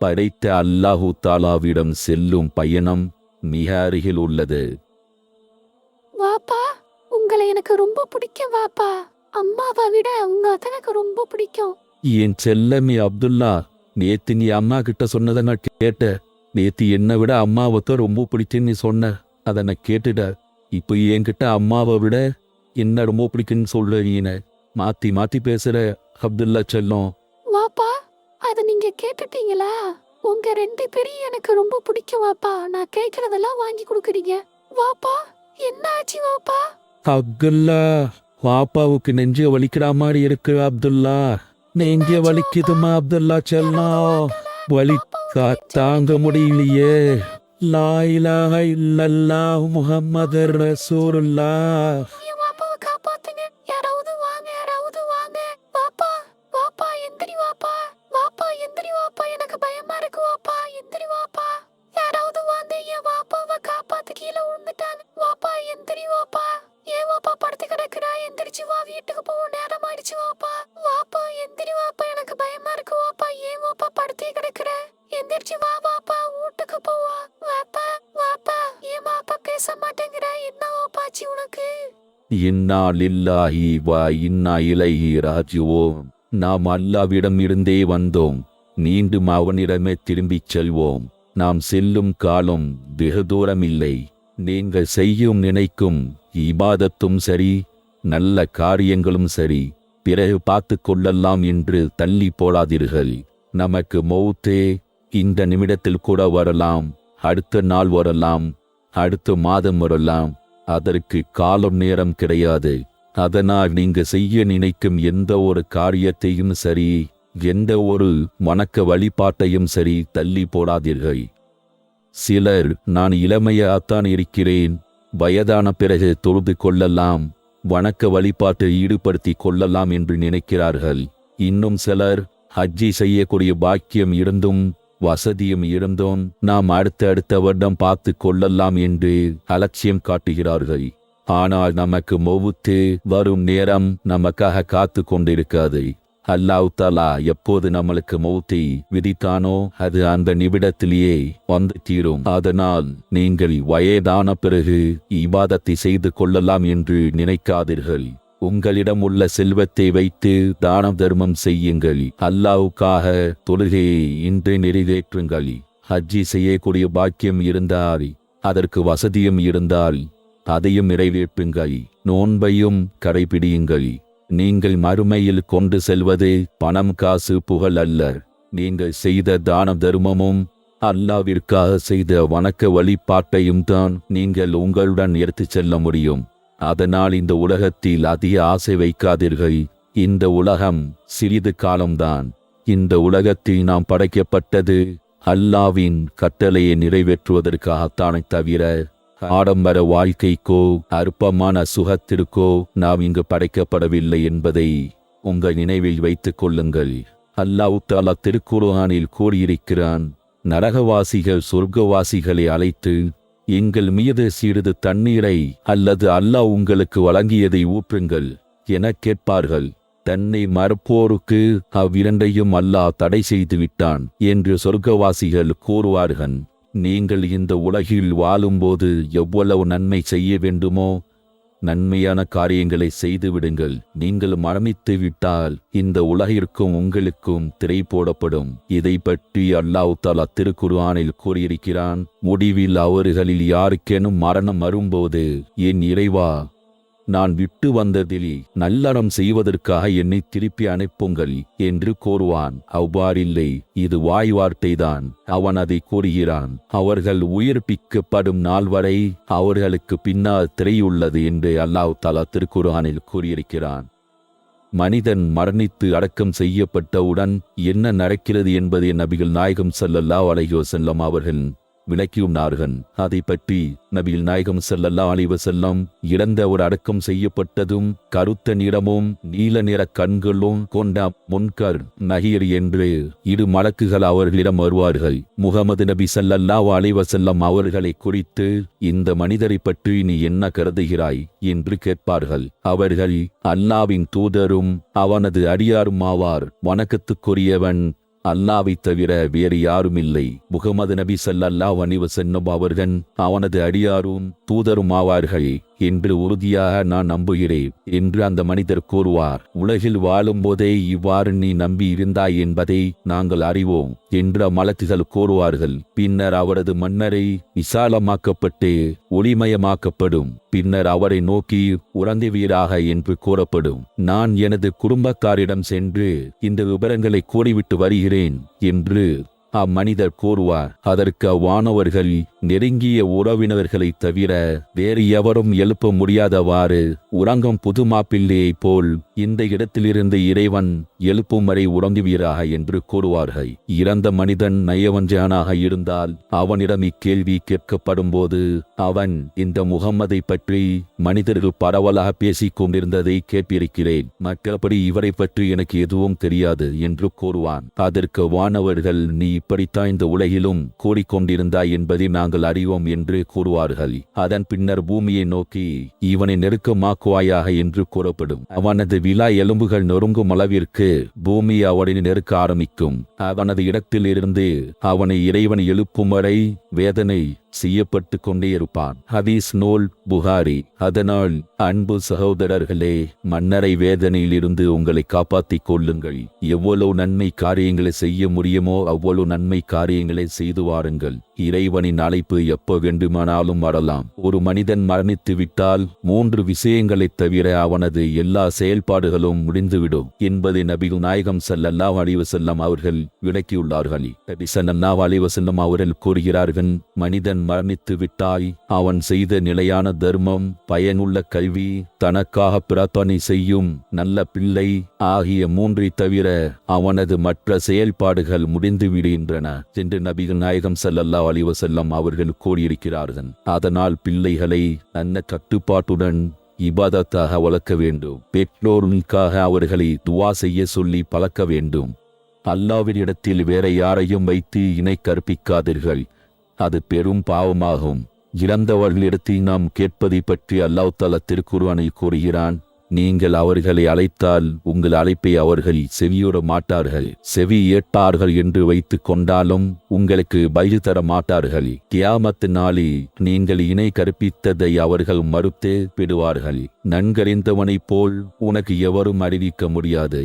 படைத்த அல்லாஹு தாலாவிடம் செல்லும் பயணம் மிக அருகில் உள்ளது. வாப்பா உங்களை எனக்கு ரொம்ப பிடிக்கும் வாப்பா. அம்மாவை விட உங்க அத்தை எனக்கு ரொம்ப பிடிக்கும். என் செல்லமே அப்துல்லா நேத்து நீ அம்மா கிட்ட சொன்னதை நான் கேட்ட. நேத்து என்னை விட அம்மாவை தான் ரொம்ப பிடிக்குன்னு நீ சொன்ன. அதை நான் கேட்டுட இப்போ என்கிட்ட அம்மாவை விட என்ன ரொம்ப பிடிக்குன்னு சொல்ற நீன? மாத்தி மாத்தி பேசுற அப்துல்லா செல்லம். அத நீங்க கேட்டுட்டீங்களா? உங்க ரெண்டு பேரையும் எனக்கு ரொம்ப பிடிக்கும் வாப்பா. நான் கேக்குறதெல்லாம் வாங்கி கொடுக்குறீங்க. வாப்பா என்ன ஆச்சு வாப்பா? அப்துல்லா பாப்பாவுக்கு நெஞ்ச வலிக்கிற மாதிரி இருக்கு அப்துல்லா. நெஞ்ச வலிக்குதுமா அப்துல்லா செல்லம் வலி தாங்க முடியலையே. லா இலாஹ இல்லல்லாஹ் முஹம்மது வீட்டுக்கு போக நேரம் ஆயிடுச்சு வாப்பா. வாப்பா எந்திரி வாப்பா. எனக்கு பயமா இருக்கு வாப்பா. ஏன் வாப்பா படுத்தே கிடக்குற? எந்திரிச்சு வா வாப்பா. வீட்டுக்கு போவா. வாப்பா வாப்பா. ஏன் வாப்பா பேச மாட்டேங்கிற? என்ன வாப்பாச்சு உனக்கு? இன்னா லில்லாஹி வா இன்னா இலைஹி ராஜுவோம் நாம் அல்லாவிடம் இருந்தே வந்தோம். மீண்டும் அவனிடமே திரும்பிச் செல்வோம். நாம் செல்லும் காலம் வெகு தூரம் இல்லை நீங்கள் செய்யும் நினைக்கும் இபாதத்தும் சரி நல்ல காரியங்களும் சரி பிறகு பார்த்து கொள்ளலாம் என்று தள்ளி போடாதீர்கள். நமக்கு மௌத்தே இந்த நிமிடத்தில் கூட வரலாம் அடுத்த நாள் வரலாம் அடுத்த மாதம் வரலாம் அதற்கு காலம் நேரம் கிடையாது. அதனால் நீங்க செய்ய நினைக்கும் எந்த ஒரு காரியத்தையும் சரி எந்த ஒரு வணக்க வழிபாட்டையும் சரி தள்ளி போடாதீர்கள். சிலர் நான் இளமையாகத்தான் இருக்கிறேன் வயதான பிறகு தொழுது கொள்ளலாம் வணக்க வழிபாட்டை ஈடுபடுத்தி கொள்ளலாம் என்று நினைக்கிறார்கள். இன்னும் சிலர் ஹஜ்ஜி செய்யக்கூடிய பாக்கியம் இருந்தும் வசதியும் இருந்தும் நாம் அடுத்த அடுத்த வருடம் பார்த்து கொள்ளலாம் என்று அலட்சியம் காட்டுகிறார்கள். ஆனால் நமக்கு மொவுத்து வரும் நேரம் நமக்காக காத்து கொண்டிருக்காது. அல்லாஹ் தலா எப்போது நம்மளுக்கு மௌத்தை விதித்தானோ அது அந்த நிமிடத்திலேயே வந்து தீரும் அதனால் நீங்கள் வயதான பிறகு இபாதத்தை செய்து கொள்ளலாம் என்று நினைக்காதீர்கள். உங்களிடம் உள்ள செல்வத்தை வைத்து தானம் தர்மம் செய்யுங்கள். அல்லாவுக்காக தொழுகையை இன்று நிறைவேற்றுங்கள். ஹஜ்ஜி செய்யக்கூடிய பாக்கியம் இருந்தால் அதற்கு வசதியும் இருந்தால் அதையும் நிறைவேற்றுங்கள். நோன்பையும் கடைபிடியுங்கள். நீங்கள் மறுமையில் கொண்டு செல்வது பணம் காசு புகழ் அல்ல. நீங்கள் செய்த தான தர்மமும் அல்லாவிற்காக செய்த வணக்க வழிபாட்டையும் தான் நீங்கள் உங்களுடன் எடுத்துச் செல்ல முடியும். அதனால் இந்த உலகத்தில் அதிக ஆசை வைக்காதீர்கள். இந்த உலகம் சிறிது காலம்தான். இந்த உலகத்தில் நாம் படைக்கப்பட்டது அல்லாவின் கட்டளையை நிறைவேற்றுவதற்காகத்தானே தவிர ஆடம்பர வாழ்க்கைக்கோ அற்பமான சுகத்திற்கோ நாம் இங்கு படைக்கப்படவில்லை என்பதை உங்கள் நினைவில் வைத்துக் கொள்ளுங்கள். அல்லாஹ் தாலா திருக்குர்ஆனில் கூறியிருக்கிறான் நரகவாசிகள் சொர்க்கவாசிகளை அழைத்து எங்கள் மீது சிறிது தண்ணீரை அல்லது அல்லாஹ் உங்களுக்கு வழங்கியதை ஊற்றுங்கள் எனக் கேட்பார்கள். தன்னை மறுப்போருக்கு அவ்விரண்டையும் அல்லாஹ் தடை செய்து விட்டான் என்று சொர்க்கவாசிகள் கூறுவார்கள். நீங்கள் இந்த உலகில் வாழும்போது எவ்வளவு நன்மை செய்ய வேண்டுமோ நன்மையான காரியங்களை செய்து விடுங்கள் நீங்கள் மரணித்து விட்டால் இந்த உலகிற்கும் உங்களுக்கும் திரை போடப்படும். இதை பற்றி அல்லாஹ் தாலா திருக்குர்ஆனில் கூறியிருக்கிறான். முடிவில் அவர்களில் யாருக்கேனும் மரணம் வரும்போது என் இறைவா நான் விட்டு வந்ததில் நல்லறம் செய்வதற்காக என்னை திருப்பி அனுப்புங்கள் என்று கூறுவான் அவ்வாறில்லை இது வாய் வார்த்தைதான். அவன் அதை கூறுகிறான் அவர்கள் உயிர்ப்பிக்கப்படும் நாள் வரை அவர்களுக்கு பின்னால் திரையுள்ளது என்று அல்லாஹ் தலா திருக்குர்ஆனில் கூறியிருக்கிறான். மனிதன் மரணித்து அடக்கம் செய்யப்பட்டவுடன் என்ன நடக்கிறது என்பதை நபிகள் நாயகம் சல்லல்லா அலையோ செல்லம் அவர்கள் விளக்கியுள்ளார்கள் அதை பற்றி நபியில் நாயகம் செல்லல்லா அழிவு செல்லம் இழந்த ஒரு அடக்கம் செய்யப்பட்டதும் கருத்த நிறமும் நீல நிற கண்களும் கொண்ட முன்கர் நகீர் என்று இரு மலக்குகள் அவர்களிடம் வருவார்கள். முகமது நபி ஸல்லல்லாஹு அழிவு செல்லம் அவர்களை குறித்து இந்த மனிதரை பற்றி நீ என்ன கருதுகிறாய்? என்று கேட்பார்கள். அவர்கள் அல்லாவின் தூதரும் அவனது அடியாரும் ஆவார் வணக்கத்துக்குரியவன் அல்லாவை தவிர வேறு யாரும் இல்லை முகமது நபி ஸல்லல்லாஹு அலைஹி அவர்கள் அவனது அடியாரும் தூதரும் ஆவார்கள் என்று உறுதியாக நான் நம்புகிறேன் என்று அந்த மனிதர் கூறுவார். உலகில் வாழும்போதே இவ்வாறு நீ நம்பி இருந்தாய் என்பதை நாங்கள் அறிவோம் என்று அம்மலத்திகள் கூறுவார்கள். பின்னர் அவரது மன்னரை விசாலமாக்கப்பட்டு ஒளிமயமாக்கப்படும். பின்னர் அவரை நோக்கி உறந்துவீராக என்று கூறப்படும். நான் எனது குடும்பக்காரிடம் சென்று இந்த விவரங்களை கூறிவிட்டு வருகிறேன் என்று அம்மனிதர் கூறுவார். அதற்கு அவ்வானவர்கள் நெருங்கிய உறவினர்களைத் தவிர வேறு எவரும் எழுப்ப முடியாதவாறு உறங்கும் புது மாப்பிள்ளையைப் போல் இந்த இடத்திலிருந்து இறைவன் எழுப்பும் வரை உறங்குவீராக என்று கூறுவார்கள். இறந்த மனிதன் நயவஞ்சானாக இருந்தால் அவனிடம் இக்கேள்வி கேட்கப்படும் போது அவன் இந்த முகம்மதை பற்றி மனிதர்கள் பரவலாக பேசிக் கொண்டிருந்ததை கேட்டிருக்கிறேன். மற்றபடி இவரை பற்றி எனக்கு எதுவும் தெரியாது என்று கூறுவான். அதற்கு வானவர்கள் நீ இப்படித்தான் இந்த உலகிலும் கூறிக்கொண்டிருந்தாய் என்பதை நான் நாங்கள் அறிவோம் என்று கூறுவார்கள். அதன் பின்னர் பூமியை நோக்கி இவனை நெருக்கமாக்குவாயாக என்று கூறப்படும். அவனது விழா எலும்புகள் நொறுங்கும் அளவிற்கு பூமி அவனை நெருக்க ஆரம்பிக்கும். அவனது இடத்தில் இருந்து அவனை இறைவன் எழுப்பும் வரை வேதனை செய்யப்பட்டு கொண்டே இருப்பான். ஹதீஸ் நூல் புகாரி. அதனால் அன்பு சகோதரர்களே மன்னரை வேதனையிலிருந்து உங்களை காப்பாற்றிக் கொள்ளுங்கள். எவ்வளவு நன்மை காரியங்களை செய்ய முடியுமோ அவ்வளவு நன்மை காரியங்களை செய்து வாருங்கள். இறைவனின் அழைப்பு எப்போ வேண்டுமானாலும் வரலாம். ஒரு மனிதன் மரணித்து விட்டால் மூன்று விஷயங்களைத் தவிர அவனது எல்லா செயல்பாடுகளும் முடிந்துவிடும். என்பதை நபிகள் நாயகம் செல்லல்லா அழிவு செல்லம் அவர்கள் விளக்கியுள்ளார்கள். நபி ஸல்லல்லாஹு அலைஹி வஸல்லம் அவர்கள் கூறுகிறார்கள் மனிதன் மரணித்து விட்டாய் அவன் செய்த நிலையான தர்மம் பயனுள்ள கல்வி தனக்காக பிரார்த்தனை செய்யும் நல்ல பிள்ளை ஆகிய மூன்றை தவிர அவனது மற்ற செயல்பாடுகள் முடிந்து விடுகின்றன என்று நபிகள் நாயகம் செல்லல்லா அலிவசல்லம் அவர்கள் கூறியிருக்கிறார்கள். அதனால் பிள்ளைகளை நல்ல கட்டுப்பாட்டுடன் இபாதத்தாக வளர்க்க வேண்டும். பெற்றோருக்காக அவர்களை துவா செய்ய சொல்லி பழக்க வேண்டும். அல்லாவினிடத்தில் வேற யாரையும் வைத்து இணை கற்பிக்காதீர்கள். அது பெரும் பாவமாகும். இறந்தவர்களிடத்தில் நாம் கேட்பதை பற்றி அல்லாஹ் தாலா திருக்குர்ஆனை கூறுகிறான் நீங்கள் அவர்களை அழைத்தால் உங்கள் அழைப்பை அவர்கள் செவியுற மாட்டார்கள். செவி ஏற்பார்கள் என்று வைத்துக் கொண்டாலும் உங்களுக்கு பயில் தர மாட்டார்கள். கியாமத்து நாளி நீங்கள் இணை கற்பித்ததை அவர்கள் மறுத்தே விடுவார்கள். நன்கறிந்தவனைப் போல் உனக்கு எவரும் அறிவிக்க முடியாது.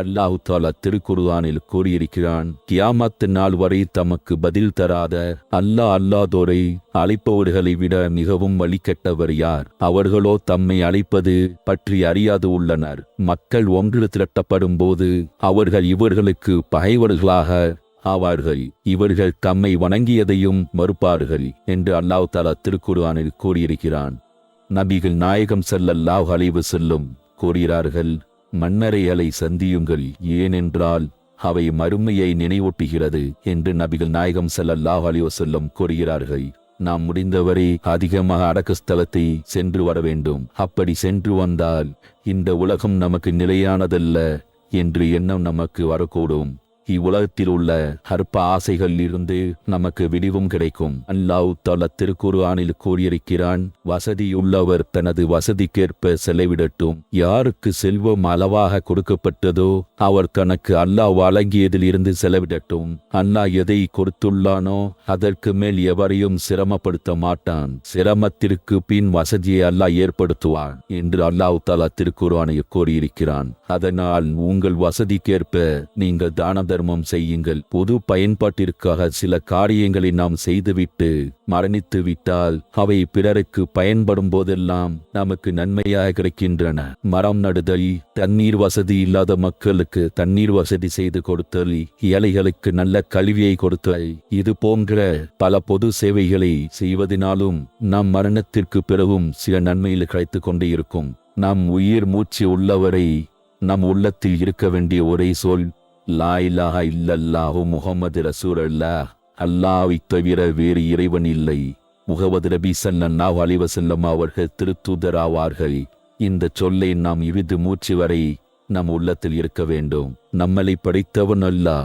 அல்லாஹு தாலா திருக்குர்ஆனில் கூறியிருக்கிறான் கியாமத்து நாள் வரை தமக்கு பதில் தராத அல்லாஹ் அல்லாதோரை அழைப்பவர்களை விட மிகவும் வழிகட்டவர் யார்? அவர்களோ தம்மை அழைப்பது பற்றி அறியாது உள்ளனர். மக்கள் ஒன்று திரட்டப்படும் போது அவர்கள் இவர்களுக்கு பகைவர்களாக ஆவார்கள். இவர்கள் தம்மை வணங்கியதையும் மறுப்பார்கள் என்று அல்லாஹ் தாலா திருக்குர்ஆனில் கூறியிருக்கிறான். நபிகள் நாயகம் ஸல்லல்லாஹு அலைஹி செல்லும் கூறுகிறார்கள் மன்னரைகளை சந்தியுங்கள் ஏனென்றால் அவை மறுமையை நினைவூட்டுகிறது என்று நபிகள் நாயகம் செல்லல்லாஹ் அலிவசல்லம் கூறுகிறார்கள். நாம் முடிந்தவரை அதிகமாக அடக்கஸ்தலத்தை சென்று வர வேண்டும். அப்படி சென்று வந்தால் இந்த உலகம் நமக்கு நிலையானதல்ல என்று எண்ணம் நமக்கு வரக்கூடும். இவ்வுலகத்தில் உள்ள அற்ப ஆசைகள் இருந்து நமக்கு விடிவும் கிடைக்கும். அல்லாஹ் தல திருக்குர்ஆனில் கூறியிருக்கிறான் வசதியுள்ளவர் தனது வசதிக்கேற்ப செலவிடட்டும். யாருக்கு செல்வம் அளவாக கொடுக்கப்பட்டதோ அவர் தனக்கு அல்லாஹ் வழங்கியதில் இருந்து செலவிடட்டும். அல்லாஹ் எதை கொடுத்துள்ளானோ அதற்கு மேல் எவரையும் சிரமப்படுத்த மாட்டான். சிரமத்திற்கு பின் வசதியை அல்லாஹ் ஏற்படுத்துவான் என்று அல்லாஹ் தலா திருக்குர்ஆனை கூறியிருக்கிறான். அதனால் உங்கள் வசதிக்கேற்ப நீங்கள் தான தர்மம் செய்யுங்கள். பொது பயன்பாட்டிற்காக சில காரியங்களை நாம் செய்துவிட்டு மரணித்து விட்டால் அவை பிறருக்கு பயன்படும் போதெல்லாம் நமக்கு நன்மையாக கிடைக்கின்றன. மரம் நடுதல் தண்ணீர் வசதி இல்லாத மக்களுக்கு தண்ணீர் வசதி செய்து கொடுத்தல் ஏழைகளுக்கு நல்ல கல்வியை கொடுத்தல் இது போன்ற பல பொது சேவைகளை செய்வதனாலும் நம் மரணத்திற்கு பிறகும் சில நன்மையில் கிடைத்துக் கொண்டே இருக்கும். நம் உயிர் மூச்சு உள்ளவரை நம் உள்ளத்தில் இருக்க வேண்டிய ஒரே சொல் லா இலாஹா இல்லல்லாஹு முகமது ரசூல் அல்லாஹ் தவிர வேறு இறைவன் இல்லை. முகமது ரபி ஸல்லல்லாஹு அலிவசல்லம் அவர்கள் அவர்கள் திருத்தூதராவார்கள். இந்த சொல்லை நாம் இறுதி மூச்சு வரை நம் உள்ளத்தில் இருக்க வேண்டும். நம்மளை படைத்தவன் அல்லா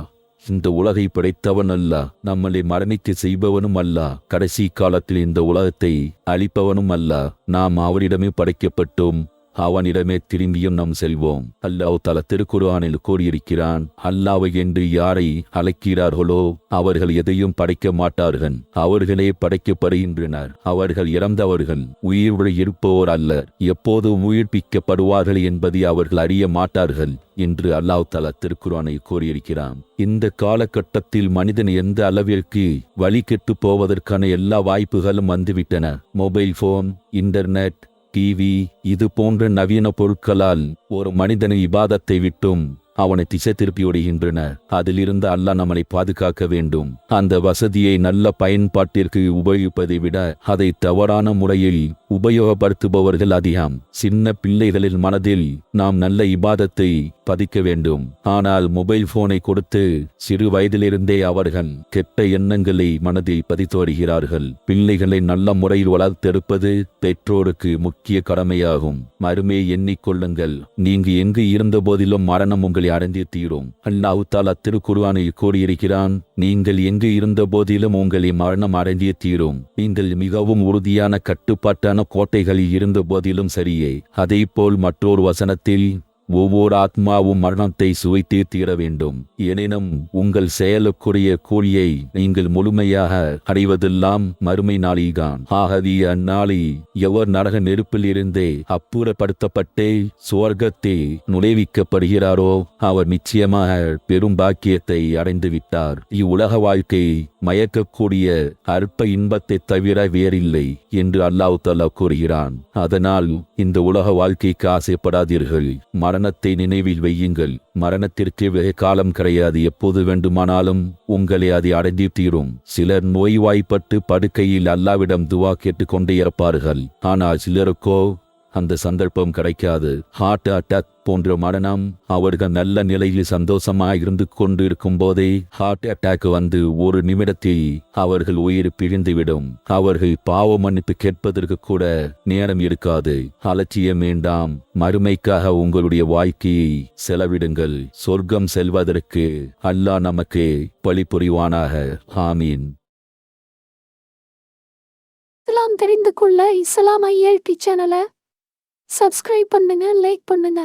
இந்த உலகை படைத்தவன் அல்ல நம்மளை மரணித்து செய்பவனும் அல்ல கடைசி காலத்தில் இந்த உலகத்தை அழிப்பவனும் அல்ல நாம் அவரிடமே படைக்கப்பட்டோம். அவனிடமே திரும்பியும் நாம் செல்வோம். அல்லாஹ் தல திருக்குர்ஆனில் கூறியிருக்கிறான் அல்லாவை என்று யாரை அழைக்கிறார்களோ அவர்கள் எதையும் படைக்க மாட்டார்கள். அவர்களே படைக்கப்படுகின்றனர். அவர்கள் இறந்தவர்கள் உயிர் இருப்போர் அல்ல எப்போதும் உயிர்ப்பிக்கப்படுவார்கள் என்பதை அவர்கள் அறிய மாட்டார்கள் என்று அல்லாஹ் தலா திருக்குறானை கூறியிருக்கிறான். இந்த காலகட்டத்தில் மனிதன் எந்த அளவிற்கு வழி கெட்டு போவதற்கான எல்லா வாய்ப்புகளும் வந்துவிட்டன. மொபைல் போன் இன்டர்நெட் டிவி இது போன்ற நவீன பொருட்களால் ஒரு மனிதனை இபாதத்தை விட்டும் அவனை திசை திருப்பி விடுகின்றன அதிலிருந்து அல்லாஹ் நம்மளை பாதுகாக்க வேண்டும். அந்த வசதியை நல்ல பயன்பாட்டிற்கு உபயோகிப்பதை விட அதை தவறான முறையில் உபயோகப்படுத்துபவர்கள் அதிகம். சின்ன பிள்ளைகளின் மனதில் நாம் நல்ல இபாதத்தை பதிக்க வேண்டும். ஆனால் மொபைல் போனை கொடுத்து சிறு வயதிலிருந்தே அவர்கள் கெட்ட எண்ணங்களை மனதில் பதித்து வருகிறார்கள். பிள்ளைகளை நல்ல முறையில் வளர்த்தெடுப்பது பெற்றோருக்கு முக்கிய கடமையாகும். மறுமே எண்ணிக்கொள்ளுங்கள். நீங்க எங்கு இருந்த போதிலும் மரணம் உங்களை அடைந்தே தீரும். அல்லாஹ் அத்திருக்குருவானை கூறியிருக்கிறான் நீங்கள் எங்கு இருந்த போதிலும் உங்களை மரணம் அடைந்தே தீரும். நீங்கள் மிகவும் உறுதியான கட்டுப்பாட்டான கோட்டைகளில் இருந்த போதிலும் சரியே. அதேபோல் மற்றொரு வசனத்தில் ஒவ்வொரு ஆத்மாவும் மரணத்தை சுவைத்தே தீர வேண்டும். எனினும் உங்கள் செயலுக்குரிய கூலியை நீங்கள் முழுமையாக அடைவதெல்லாம் மறுமை நாளில்தான் ஆகதி அந்நாளி எவர் நரக நெருப்பில் இருந்தே அப்புறப்படுத்தப்பட்டே சுவர்க்கத்தை நுழைவிக்கப்படுகிறாரோ? அவர் நிச்சயமாக பெரும் பாக்கியத்தை அடைந்து விட்டார் இவ்வுலக வாழ்க்கை மயக்கக்கூடிய அற்ப இன்பத்தை தவிர வேறில்லை என்று அல்லாஹ் தலா கூறுகிறான். அதனால் இந்த உலக வாழ்க்கைக்கு ஆசைப்படாதீர்கள். மரணத்தை நினைவில் வையுங்கள். மரணத்திற்கு வெகு காலம் கிடையாது. எப்போது வேண்டுமானாலும் உங்களை அது அடைந்து தீரும் சிலர் நோய்வாய்ப்பட்டு படுக்கையில் அல்லாவிடம் துவா கேட்டுக்கொண்டே இருப்பார்கள். ஆனால் சிலருக்கோ அந்த சந்தர்ப்பம் கிடைக்காது. ஹார்ட் அட்டாக் போன்ற மரணம் அவர்கள் நல்ல நிலையில் சந்தோஷமாக இருந்து கொண்டிருக்கும் போதே ஹார்ட் அட்டாக் வந்து ஒரு நிமிடத்தில் அவர்கள் உயிர் பிழிந்துவிடும் அவர்கள் பாவ மன்னிப்பு கேட்பதற்கு கூட நேரம் இருக்காது. அலட்சியம் வேண்டாம். மறுமைக்காக உங்களுடைய வாழ்க்கையை செலவிடுங்கள். சொர்க்கம் செல்வதற்கு அல்லாஹ் நமக்கு பழி புரிவானாக ஆமீன். இஸ்லாம் தெரிந்து கொள்ள இஸ்லாம் ஐஎல்டி சேனலை சப்ஸ்கிரைப் பண்ணுங்க லைக் பண்ணுங்க.